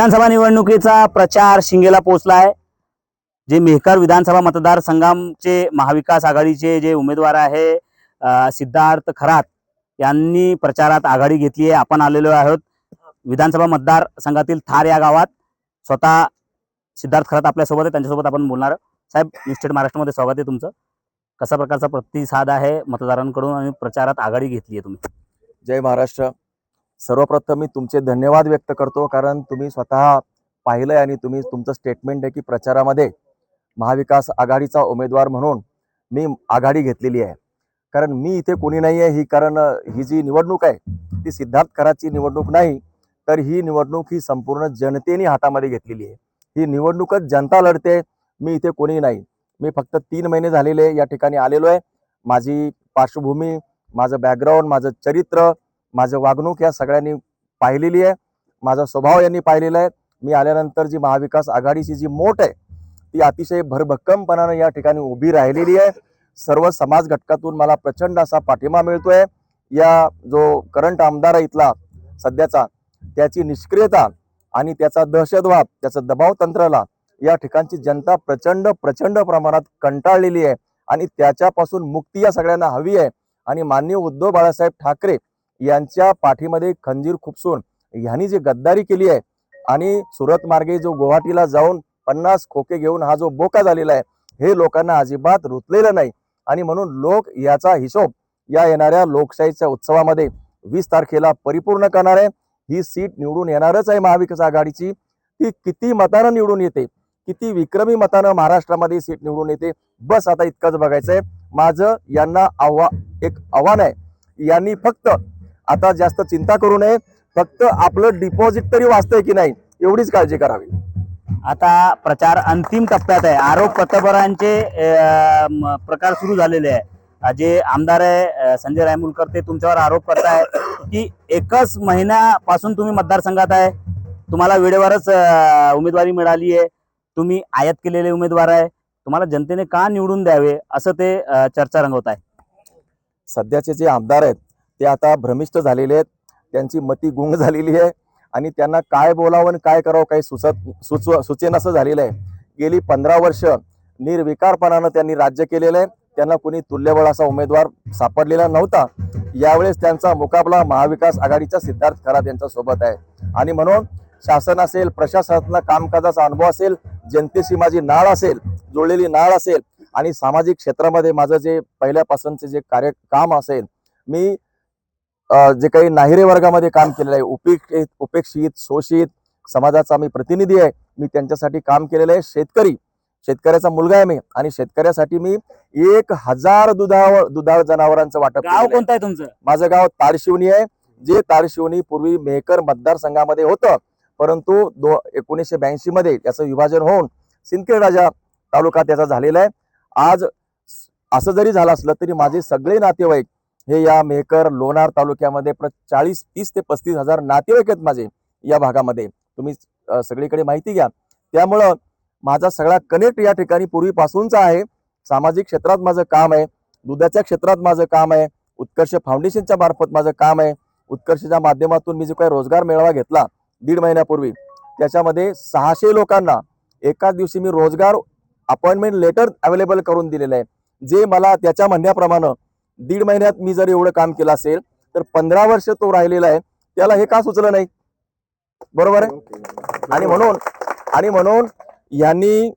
विधानसभा निवडणुकीचा प्रचार शिंगेला पोहोचलाय. जे मेहकर विधानसभा मतदारसंघाचे महाविकास आघाडीचे जे उमेदवार आहे सिद्धार्थ खरात यांनी प्रचारात आघाडी घेतली आहे. आपण आलेलो आहोत विधानसभा मतदारसंघातील थार या गावात. स्वतः सिद्धार्थ खरात आपल्यासोबत आहे. त्यांच्यासोबत आपण बोलणार साहेब न्यूज स्टेट महाराष्ट्रामध्ये स्वागत आहे तुमचं. कसा प्रकारचा प्रतिसाद आहे मतदारांकडून आणि प्रचारात आघाडी घेतली आहे तुम्ही? जय महाराष्ट्र. सर्वप्रथम मी तुमचे धन्यवाद व्यक्त करतो कारण तुम्ही स्वतः पाहिलं आहे आणि तुम्ही तुमचं स्टेटमेंट आहे की प्रचारामध्ये महाविकास आघाडीचा उमेदवार म्हणून मी आघाडी घेतलेली आहे. कारण मी इथे कोणी नाही आहे ही कारण ही जी निवडणूक आहे ती सिद्धार्थ कराची निवडणूक नाही तर ही निवडणूक ही संपूर्ण जनतेने हातामध्ये घेतलेली आहे. ही निवडणूकच जनता लढते मी इथे कोणी नाही. मी फक्त तीन महिने झालेले या ठिकाणी आलेलो आहे. माझी पार्श्वभूमी माझं बॅकग्राऊंड माझं चरित्र माझं वागणूक या सगळ्यांनी पाहिलेली आहे. माझा स्वभाव यांनी पाहिलेला आहे. मी आल्यानंतर जी महाविकास आघाडीची जी मोठ आहे ती अतिशय भरभक्कमपणानं या ठिकाणी उभी राहिलेली आहे. सर्व समाज घटकातून मला प्रचंड असा पाठिंबा मिळतोय. या जो करंट आमदार आहे इथला सध्याचा त्याची निष्क्रियता आणि त्याचा दहशतवाद त्याचा दबाव तंत्राला या ठिकाणची जनता प्रचंड प्रचंड प्रमाणात कंटाळलेली आहे. आणि त्याच्यापासून मुक्ती या सगळ्यांना हवी आहे. आणि माननीय उद्धव बाळासाहेब ठाकरे यांच्या पाठीमध्ये खंजीर खुपसून ह्यांनी जी गद्दारी केली आहे आणि सुरत मार्गे जो गुवाहाटीला जाऊन पन्नास खोके घेऊन हा जो बोका झालेला आहे हे लोकांना अजिबात रुतलेलं नाही. आणि म्हणून लोक याचा हिशोब या येणाऱ्या लोकशाहीच्या उत्सवामध्ये वीस तारखेला परिपूर्ण करणार आहे. ही सीट निवडून येणारच आहे महाविकास आघाडीची. ती किती मतानं निवडून येते किती विक्रमी मतानं महाराष्ट्रामध्ये सीट निवडून येते बस आता इतकंच बघायचं आहे माझं यांना आव्हा एक आव्हान आहे. यांनी फक्त आता जास्त चिंता करू नये. फक्त आपलं डिपॉझिट तरी वाचतंय की नाही एवढीच काळजी करावी. आता प्रचार अंतिम टप्प्यात आहे. आरोप म, प्रकार सुरू झालेले आहे. जे आमदार आहे संजय रायमुलकर ते तुमच्यावर आरोप करताय की एकच महिन्यापासून तुम्ही मतदारसंघात आहे. तुम्हाला वेळेवरच उमेदवारी मिळाली आहे. तुम्ही आयात केलेले उमेदवार आहे. तुम्हाला जनतेने का निवडून द्यावे असं ते चर्चा रंगवत आहे? सध्याचे जे आमदार आहेत ते आता भ्रमिष्ट झालेले आहेत. त्यांची मती गुंग झालेली आहे. आणि त्यांना काय बोलावं आणि काय करावं काही सुचत सुचव सुचेनासं झालेलं आहे. गेली पंधरा वर्ष निर्विकारपणानं त्यांनी राज्य केलेलं आहे. त्यांना कुणी तुल्यबळ असा उमेदवार सापडलेला नव्हता. यावेळेस त्यांचा मुकाबला महाविकास आघाडीचा सिद्धार्थ खरात यांच्या सोबत आहे. आणि म्हणून शासन असेल प्रशासनातला कामकाजाचा अनुभव असेल जनतेशी माझी नाळ असेल जोडलेली नाळ असेल आणि सामाजिक क्षेत्रामध्ये माझं जे पहिल्यापासूनचे जे कार्य काम असेल मी जे काही नाहिरे वर्गामध्ये काम केलेलं आहे उपेक्षित उपेक्षित शोषित समाजाचा मी प्रतिनिधी आहे मी त्यांच्यासाठी काम केलेलं आहे. शेतकरी शेतकऱ्याचा मुलगा आहे मी आणि शेतकऱ्यासाठी मी एक हजार दुधाळ दुधाळ जनावरांचं वाटप गाव. कोणतं आहे तुमचं? माझं गाव ताडशिवनी आहे. जे ताडशिवनी पूर्वी मेहकर मतदारसंघामध्ये होतं परंतु दो एकोणीसशे ब्याऐंशी मध्ये त्याचं विभाजन होऊन सिंदखेड राजा तालुका त्याचा झालेला आहे. आज असं जरी झालं असलं तरी माझे सगळे नातेवाईक हे या मेहकर लोणार तालुक्यामध्ये प्र चाळीस तीस ते पस्तीस हजार नातेवाईक आहेत माझे या भागामध्ये. तुम्ही सगळीकडे माहिती घ्या. त्यामुळं माझा सगळा कनेक्ट या ठिकाणी पूर्वीपासूनचा आहे. सामाजिक क्षेत्रात माझं काम आहे. दुधाच्या क्षेत्रात माझं काम आहे. उत्कर्ष फाउंडेशनच्या मार्फत माझं काम आहे. उत्कर्षच्या माध्यमातून मी जो काही रोजगार मेळावा घेतला दीड महिन्यापूर्वी त्याच्यामध्ये सहाशे लोकांना एकाच दिवशी मी रोजगार अपॉइंटमेंट लेटर अवेलेबल करून दिलेलं आहे. जे मला त्याच्या म्हणण्याप्रमाणे दीड महिन्यात मी जर एवढं काम केलं असेल तर पंधरा वर्ष तो राहिलेला आहे त्याला हे का सुचलं नाही? बरोबर आहे? आणि म्हणून आणि म्हणून यांनी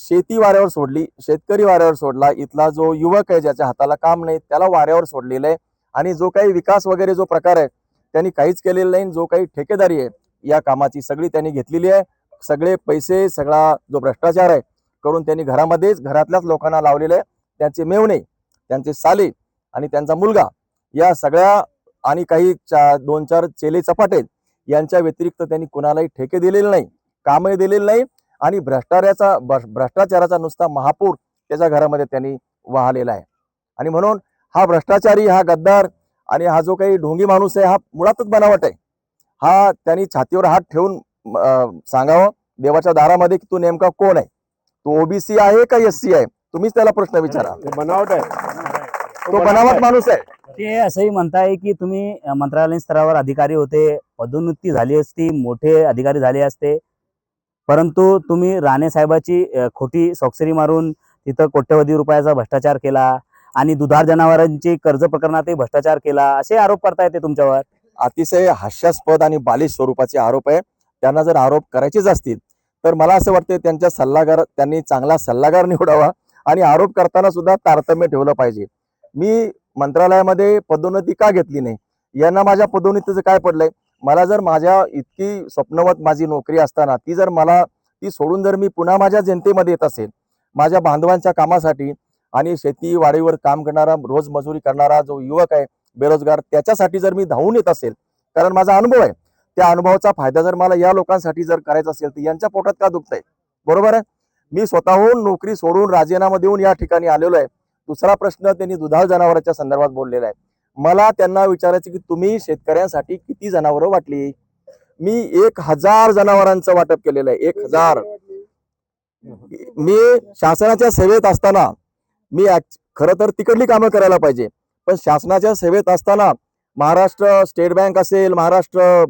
शेती वाऱ्यावर सोडली शेतकरी वाऱ्यावर सोडला. इथला जो युवक आहे ज्याच्या हाताला काम नाही त्याला वाऱ्यावर सोडलेलं आहे. आणि जो काही विकास वगैरे जो प्रकार आहे त्यांनी काहीच केलेला नाही. जो काही ठेकेदारी आहे या कामाची सगळी त्यांनी घेतलेली आहे. सगळे पैसे सगळा जो भ्रष्टाचार आहे करून त्यांनी घरामध्येच घरातल्याच लोकांना लावलेले आहे. त्यांचे मेवणे त्यांचे साले आणि त्यांचा मुलगा या सगळ्या आणि काही चा दोन चार चेले चपाटे यांच्या व्यतिरिक्त त्यांनी कुणालाही ठेके दिलेले नाही कामही दिलेले नाही आणि भ्रष्टाचाराचा भ्रष्टाचाराचा नुसता महापूर त्याच्या घरामध्ये त्यांनी वाहलेला आहे. आणि म्हणून हा भ्रष्टाचारी हा गद्दार आणि हा जो काही ढोंगी माणूस आहे हा मुळातच बनावट आहे. हा त्यांनी छातीवर हात ठेवून सांगावं देवाच्या दारामध्ये की तू नेमका कोण आहे? तू ओबीसी आहे का एस सी आहे? तुम्हीच त्याला प्रश्न विचारा. बनावट आहे. तो बनावट माणूस आहे. ते असंही म्हणताय की तुम्ही मंत्रालयीन स्तरावर अधिकारी होते पदोन्नती झाली असती मोठे अधिकारी झाले असते. परंतु तुम्ही राणे साहेबाची अ, खोटी स्वाक्षरी मारून तिथं कोट्यवधी रुपयाचा भ्रष्टाचार केला आणि दुधाळ जनावरांची कर्ज प्रकरणातही भ्रष्टाचार केला असे आरोप करता येते तुमच्यावर? अतिशय हास्यास्पद आणि बालिश स्वरूपाचे आरोप आहे. त्यांना जर आरोप करायचेच असतील तर मला असं वाटतं त्यांच्या सल्लागार त्यांनी चांगला सल्लागार निवडावा आणि आरोप करताना सुद्धा तारतम्य ठेवलं पाहिजे. मी मंत्रालयामध्ये पदोन्नती का घेतली नाही? यांना माझ्या पदोन्नतीचं काय पडलंय? मला जर माझ्या इतकी स्वप्नवत माझी नोकरी असताना ती जर मला ती सोडून जर मी पुन्हा माझ्या जनतेमध्ये येत असेल माझ्या बांधवांच्या कामासाठी आणि शेती वाडीवर काम करणारा रोज मजुरी करणारा जो युवक आहे बेरोजगार त्याच्यासाठी जर मी धावून येत असेल कारण माझा अनुभव आहे त्या अनुभवाचा फायदा जर मला या लोकांसाठी जर करायचा असेल तर यांच्या पोटात का दुखत आहे बरोबर आहे? मी स्वतःहून नोकरी सोडून राजीनामा देऊन या ठिकाणी आलेलो आहे. दुसरा प्रश्न त्यांनी दुधाळ जनावरांच्या संदर्भात बोललेला आहे. मला त्यांना विचारायचं की तुम्ही शेतकऱ्यांसाठी किती जनावरं वाटली? मी एक हजार जनावरांचं वाटप केलेलं आहे. एक हजार. मी शासनाच्या सेवेत असताना मी act- खरं तर तिकडली कामं करायला पाहिजे. पण शासनाच्या सेवेत असताना महाराष्ट्र स्टेट बँक असेल महाराष्ट्र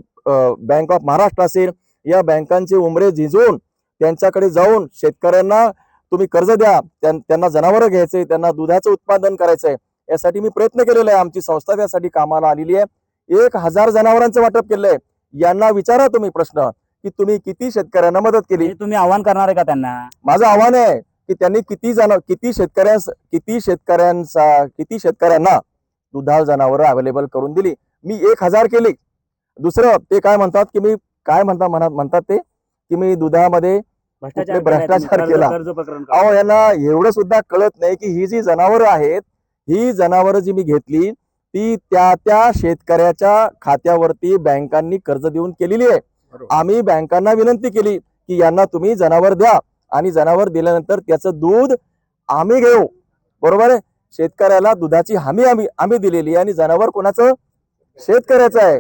बँक ऑफ महाराष्ट्र असेल या बँकांचे उमरे झिजवून त्यांच्याकडे जाऊन शेतकऱ्यांना तुम्ही कर्ज द्या त्यां- त्यांना जनावरं घ्यायचे त्यांना दुधाचं उत्पादन करायचंय यासाठी मी प्रयत्न केलेला आहे. आमची संस्था त्यासाठी कामाला आलेली आहे. एक हजार जनावरांचं वाटप केलंय. यांना विचारा तुम्ही प्रश्न की तुम्ही किती शेतकऱ्यांना मदत केली? हे तुम्ही आव्हान करणार आहे का त्यांना? माझं आव्हान आहे की त्यांनी किती जन किती शेतकऱ्यांस किती शेतकऱ्यांचा किती शेतकऱ्यांना दुधाळ जनावरं अवेलेबल करून दिली. मी एक हजार केली. दुसरं ते काय म्हणतात की मी काय म्हणतात म्हणा- म्हणतात ते की मी दुधामध्ये भ्रष्टाचार कुठले केला? कर्ज कर्ज प्रकरण का? अहो यांना एवढं सुद्धा कळत नाही की ही जी जनावरं आहेत ही जनावरं जी मी घेतली ती त्या त्या शेतकऱ्याच्या खात्यावरती बँकांनी कर्ज देऊन केलेली आहे. आम्ही बँकांना विनंती केली की यांना तुम्ही जनावर द्या आणि जनावर दिल्यानंतर त्याचं दूध आम्ही घेऊ. बरोबर आहे? शेतकऱ्याला दुधाची हमी आम्ही आम्ही दिलेली आहे आणि जनावर कोणाचं? शेतकऱ्याचं आहे.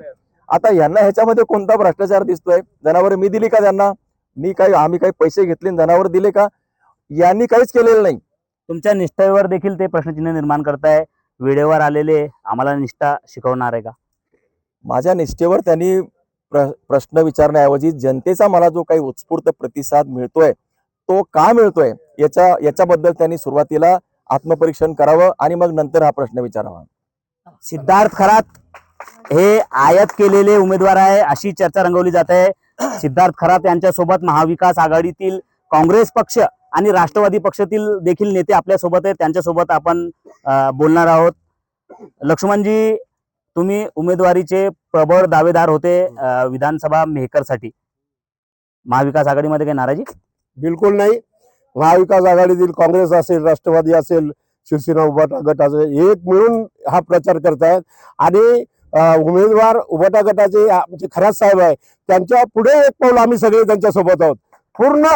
आता यांना ह्याच्यामध्ये कोणता भ्रष्टाचार दिसतोय? जनावर मी दिली का त्यांना? मी काही आम्ही काही पैसे घेतले जनावर दिले का? यांनी काहीच केलेलं नाही. तुमच्या निष्ठेवर देखील ते प्रश्नचिन्ह निर्माण करताय. वेळेवर आलेले आम्हाला निष्ठा शिकवणार आहे का? माझ्या निष्ठेवर त्यांनी प्र प्रश्न विचारण्याऐवजी जनतेचा मला जो काही उत्स्फूर्त प्रतिसाद मिळतोय तो का मिळतोय याच्या याच्याबद्दल त्यांनी सुरुवातीला आत्मपरीक्षण करावं आणि मग नंतर हा प्रश्न विचारावा. सिद्धार्थ खरात हे आयात केलेले उमेदवार आहे अशी चर्चा रंगवली जात आहे. सिद्धार्थ खरात यांच्यासोबत महाविकास आघाडीतील काँग्रेस पक्ष आणि राष्ट्रवादी पक्षातील देखील नेते आपल्यासोबत आहेत. त्यांच्यासोबत आपण बोलणार आहोत. लक्ष्मणजी तुम्ही उमेदवारीचे प्रबळ दावेदार होते विधानसभा मेहकरसाठी. महाविकास आघाडीमध्ये काही नाराजी? बिलकुल नाही. महाविकास आघाडीतील काँग्रेस असेल राष्ट्रवादी असेल शिवसेना उभाटा गट असेल एक मिळून हा प्रचार करतायत. आणि उमेदवार उभाटा गटाचे म्हणजे खरात साहेब आहे त्यांच्या पुढे एक पाऊल आम्ही सगळे त्यांच्यासोबत आहोत. पूर्ण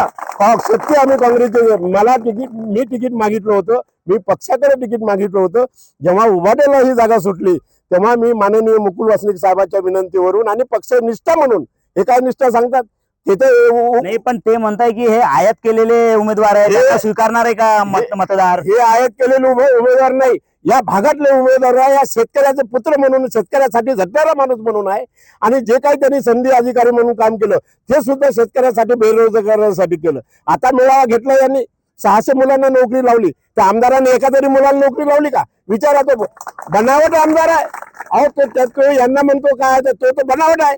सत्य आम्ही काँग्रेसचे मला तिकीट मी तिकीट मागितलं होतं मी पक्षाकडे तिकीट मागितलं होतं. जेव्हा उभाट्याला ही जागा सुटली तेव्हा मी माननीय मुकुल वासनिक साहेबांच्या विनंतीवरून आणि पक्षनिष्ठा म्हणून हे काय निष्ठा सांगतात तिथे नाही पण ते म्हणताय की हे आयात केलेले उमेदवार आहेत हे- त्यांना स्वीकारणार आहे का मत मतदार? हे आयात केलेले उमे उमेदवार नाही. या भागातले उमेदवार आहे या शेतकऱ्याचे पुत्र म्हणून शेतकऱ्यासाठी झटणारा माणूस म्हणून आहे. आणि जे काही त्यांनी संधी अधिकारी म्हणून काम केलं ते सुद्धा शेतकऱ्यासाठी बेरोजगारासाठी केलं. आता मेळावा घेतला यांनी. सहाशे मुलांना नोकरी लावली. त्या आमदारांनी एका तरी मुलाला नोकरी लावली का? विचारा तो. बनावट आमदार आहे. अहो तो त्या- तो यांना म्हणतो काय तर तो तो बनावट आहे.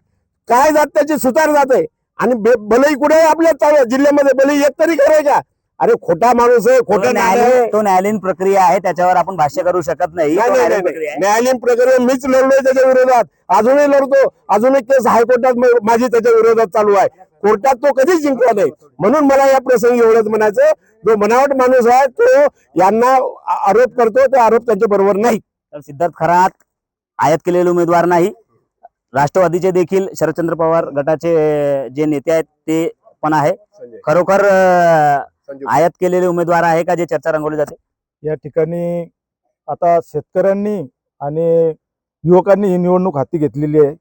काय जात त्याची सुतार जात आहे. आणि भलई कुठे आपल्या चालू जिल्ह्यामध्ये? भलई एक तरी खरं आहे का? अरे खोटा माणूस आहे खोटा न्यायालयीन तो न्यायालयीन प्रक्रिया आहे त्याच्यावर आपण भाष्य करू शकत नाही. न्यायालयीन प्रक्रिया मीच लढलोय त्याच्या विरोधात. अजूनही लढतो. अजून एक केस हायकोर्टात माझी त्याच्या विरोधात चालू आहे. कोर्टात तो कधीच जिंकला नाही. म्हणून मला या प्रसंगी एवढंच म्हणायचं जो बनावट माणूस आहे तो यांना आरोप करतो ते आरोप त्यांच्या बरोबर नाही. तर सिद्धार्थ खरात आयात केलेले उमेदवार नाही. राष्ट्रवादीचे देखील शरदचंद्र पवार गटाचे जे नेते आहेत ते पण आहे. खरोखर आयात केलेले उमेदवार आहे का जे चर्चा रंगवली जाते? या ठिकाणी आता शेतकऱ्यांनी आणि युवकांनी ही निवडणूक हाती घेतलेली आहे.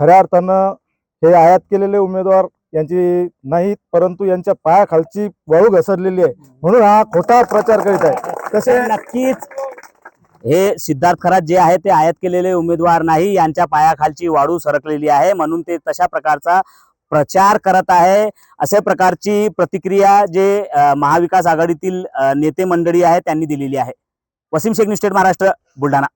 खऱ्या अर्थानं हे आयात केलेले उमेदवार यांची नाहीत परंतु यांच्या पायाखालची वाळू घसरलेली आहे. म्हणून हा खोटा प्रचार करीत आहे. तसे नक्कीच. हे सिद्धार्थ खरात जे आहे ते आयात केलेले उमेदवार नाही यांच्या पायाखालची वाढू सरकलेली आहे. म्हणून ते तशा प्रकारचा प्रचार करत आहे. अशा प्रकारची प्रतिक्रिया जे महाविकास आघाडीतील नेते मंडळी आहे त्यांनी दिलेली आहे. Wasim Shaikh news state Maharashtra Buldhana.